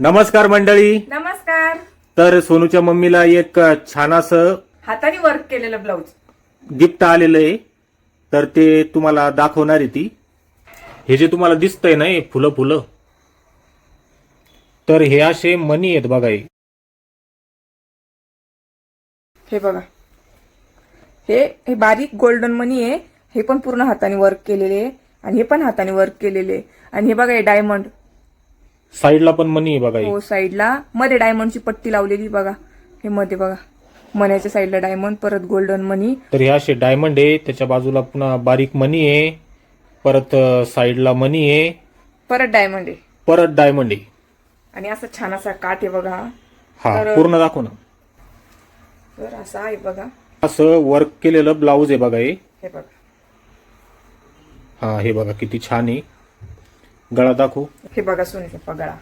नमस्कार मंडळी. नमस्कार. तर सोनूच्या मम्मीला एक छान असं हाताने वर्क केलेलं ब्लाऊज गिफ्ट आलेलं आहे. तर ते तुम्हाला दाखवणार आहे ती. हे जे तुम्हाला दिसतंय ना हे फुलं फुलं तर हे असे मनी आहेत बघा हे. हे बघा. हे हे बारीक गोल्डन मनी आहे. हे पण पूर्ण हाताने वर्क केलेले आहे. आणि हे पण हाताने वर्क केलेले आहे. आणि हे बघा हे डायमंड साईडला पण मनी आहे बघा हे हो साईडला. मध्ये डायमंडची पट्टी लावलेली बघा. हे मध्ये बघा. मण्याच्या साईडला डायमंड परत गोल्डन मनी तर हे असे डायमंड आहे. त्याच्या बाजूला पुन्हा बारीक मनी आहे. परत अं, साईडला मनी आहे. परत डायमंड आहे. परत डायमंड आहे. आणि असा छान असा काठ आहे बघा. हा पूर्ण दाखव ना. तर असा आहे बघा. असं वर्क केलेलं ब्लाऊज आहे बघा हे. हे बघा. हा हे बघा किती छान आहे. गळा दाखव? हे बघा सोनीचा पगळा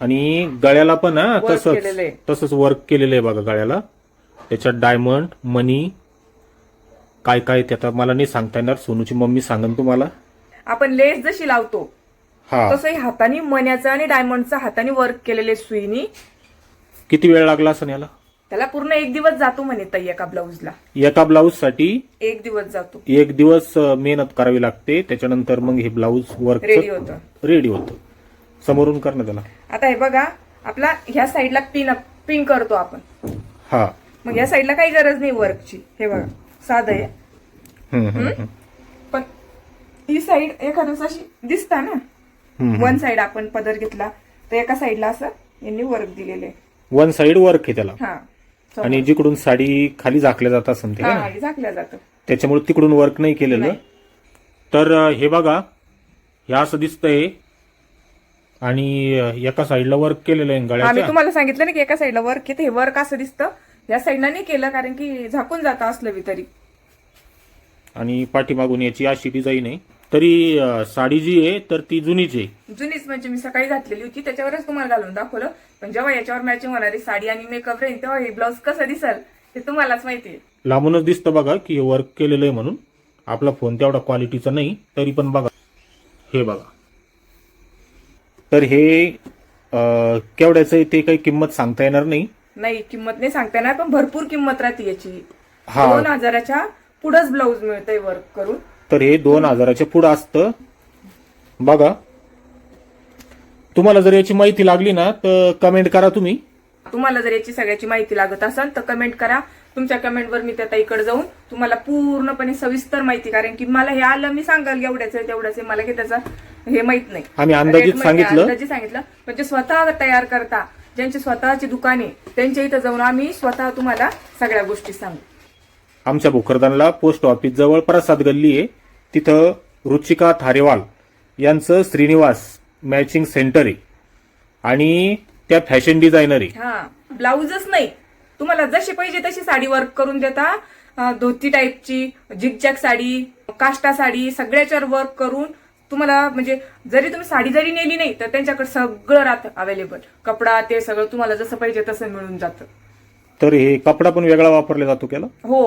आणि गळ्याला पण हा Work तसंच. केलेलं आहे. तसंच वर्क केलेलं आहे बघा गळ्याला. त्याच्यात डायमंड मनी काय काय ते आता मला नाही सांगता येणार. सोनूची मम्मी सांगन तुम्हाला. आपण लेस जशी लावतो हा. तसंही हाताने मण्याचं आणि डायमंडचं हाताने वर्क केलेले सुईनी. किती वेळ लागला असं याला? त्याला पूर्ण एक दिवस जातो म्हणे ताई एका ब्लाऊजला. एका ब्लाऊजसाठी एक दिवस जातो. एक दिवस मेहनत करावी लागते. त्याच्यानंतर मग हे ब्लाऊज वर्क रेडी होतं. रेडी होतं. समोरून करणं त्याला. आता हे बघा आपला ह्या साईडला पिन पिन करतो आपण. हा. मग ह्या साईडला काही गरज नाही वर्कची हे बघा साधं आहे. हम्म, हम्म, हम्म. पण ही साईड एखाद्या अशी दिसता ना. वन साईड आपण पदर घेतला तर एका साईडला असं यांनी वर्क दिलेले वन साइड वर्क आहे त्याला. हा. आणि जिकडून साडी खाली झाकल्या जात ते हा है? हे झाकल्या जातं त्याच्यामुळे तिकडून वर्क नाही केलेलं. नाही. तर अं, हे बघा हे असं दिसतंय. आणि अं, एका साईडला वर्क केलेलं आहे हा मी गळ्याच्या तुम्हाला सांगितलं ना की एका साईडला वर्क येते. हे वर्क असं दिसतं. या साईडला नाही केलं कारण की झाकून जातं असलं बी तरी. आणि पाठीमागून याची अशी डिझाईन आहे. तरी अं, साडी जी आहे तर ती जुनीच आहे. जुनीच म्हणजे मी सकाळी घातलेली होती त्याच्यावरच तुम्हाला घालून दाखवलं. पण जेव्हा याच्यावर मॅचिंग होणारी साडी आणि मेकअप राहील तेव्हा हे ब्लाऊज कसं दिसल हे तुम्हालाच माहिती आहे. लांबूनच दिसतं बघा की हे वर्क केलेलं आहे म्हणून. आपला फोन तेवढा क्वालिटीचा नाही तरी पण बघा. हे बघा. तर हे अं, केवढ्याचं आहे ते काही किंमत सांगता येणार नाही. नाही किंमत नाही सांगता येणार पण भरपूर किंमत राहते याची. हा. दोन हजाराच्या पुढंच ब्लाऊज मिळतंय वर्क करून. तर हे दोन हजाराच्या पुढं असतं. बघा. तुम्हाला जर याची माहिती लागली ना तर कमेंट करा तुम्ही. तुम्हाला जर याची सगळ्याची माहिती लागत असेल तर कमेंट करा. तुमच्या कमेंटवर मी त्या ताईकडे जाऊन तुम्हाला पूर्णपणे सविस्तर माहिती कारण की मला हे आलं मी सांगाल एवढ्याच आहे तेवढ्याच आहे मला की त्याचं हे माहीत नाही. आम्ही अंदाजित सांगितलं. अंदाजित सांगितलं. म्हणजे स्वतः तयार करता ज्यांची स्वतःची दुकाने त्यांच्या इथं जाऊन आम्ही स्वतः तुम्हाला सगळ्या गोष्टी सांगू. आमच्या भोकरदानला पोस्ट ऑफिस जवळ प्रसाद गल्ली आहे. तिथं रुचिका थारेवाल यांचं श्रीनिवास मॅचिंग सेंटर आहे. आणि त्या फॅशन डिझायनर आहे. हा ब्लाऊजच नाही. तुम्हाला जशी पाहिजे तशी साडी वर्क करून देता. अं, धोती टाईपची जिगजॅग साडी काष्टा साडी सगळ्याच्यावर वर्क करून तुम्हाला म्हणजे जरी तुम्ही साडी जरी नेली नाही तर त्यांच्याकडे सगळं राहतं अवेलेबल कपडा ते सगळं तुम्हाला जसं पाहिजे तसं मिळून जातं. तर हे कपडा पण वेगळा वापरला जातो त्याला हो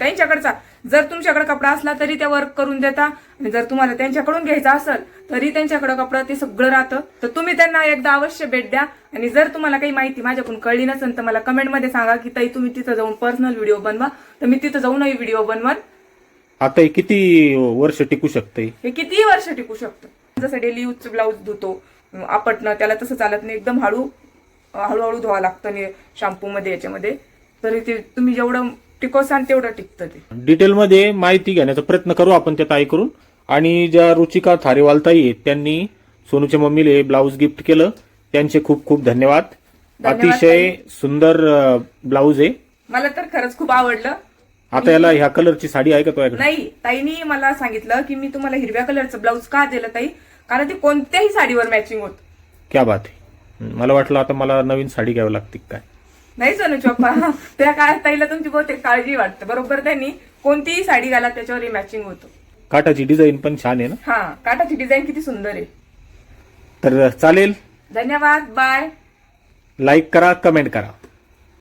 त्यांच्याकडचा. जर तुमच्याकडे कपडा असला तरी त्या वर्क करून देता. आणि जर तुम्हाला त्यांच्याकडून घ्यायचा असेल तरी त्यांच्याकडे कपडा ते सगळं राहतं. तर तुम्ही त्यांना एकदा अवश्य भेट द्या. आणि जर तुम्हाला काही माहिती माझ्याकडून कळली नसेल तर मला कमेंटमध्ये सांगा की ताई तुम्ही तिथं जाऊन पर्सनल व्हिडिओ बनवा. तर मी तिथं जाऊनही व्हिडिओ बनवन. आता हे किती वर्ष टिकू शकते हे कितीही वर्ष टिकू शकतं. जसं डेली यूजचं ब्लाऊज धुतो आपटणं त्याला तसं चालत नाही. एकदम हळू हळूहळू धुवा लागतं शॅम्पू मध्ये याच्यामध्ये. तरी ते तुम्ही जेवढं टिकवसाल तेवढं टिकतं ते. डिटेलमध्ये माहिती घेण्याचा प्रयत्न करू आपण त्या ताईकडून. आणि ज्या रुचिका थारेवाल ताई आहेत त्यांनी सोनूच्या मम्मीले ब्लाऊज गिफ्ट केलं. त्यांचे खूप खूप धन्यवाद. अतिशय सुंदर ब्लाऊज आहे. मला तर खरंच खूप आवडलं. आता याला ह्या कलरची साडी आहे का तुझ्याकडे? नाही ताईनी मला सांगितलं की मी तुम्हाला हिरव्या कलरचं ब्लाऊज का दिलं ताई? कारण ते कोणत्याही साडीवर मॅचिंग होत. क्या बात आहे. मला वाटलं आता मला नवीन साडी घ्यावी लागते काय. नाही सोनू चोप्पा त्या काळात ताईला तुमची बहुतेक काळजी वाटते. बरोबर त्यांनी कोणतीही साडी घाला त्याच्यावर मॅचिंग होतं. काटाची डिझाईन पण छान आहे ना? हा काटाची डिझाईन किती सुंदर आहे. तर चालेल. धन्यवाद बाय लाईक करा कमेंट करा.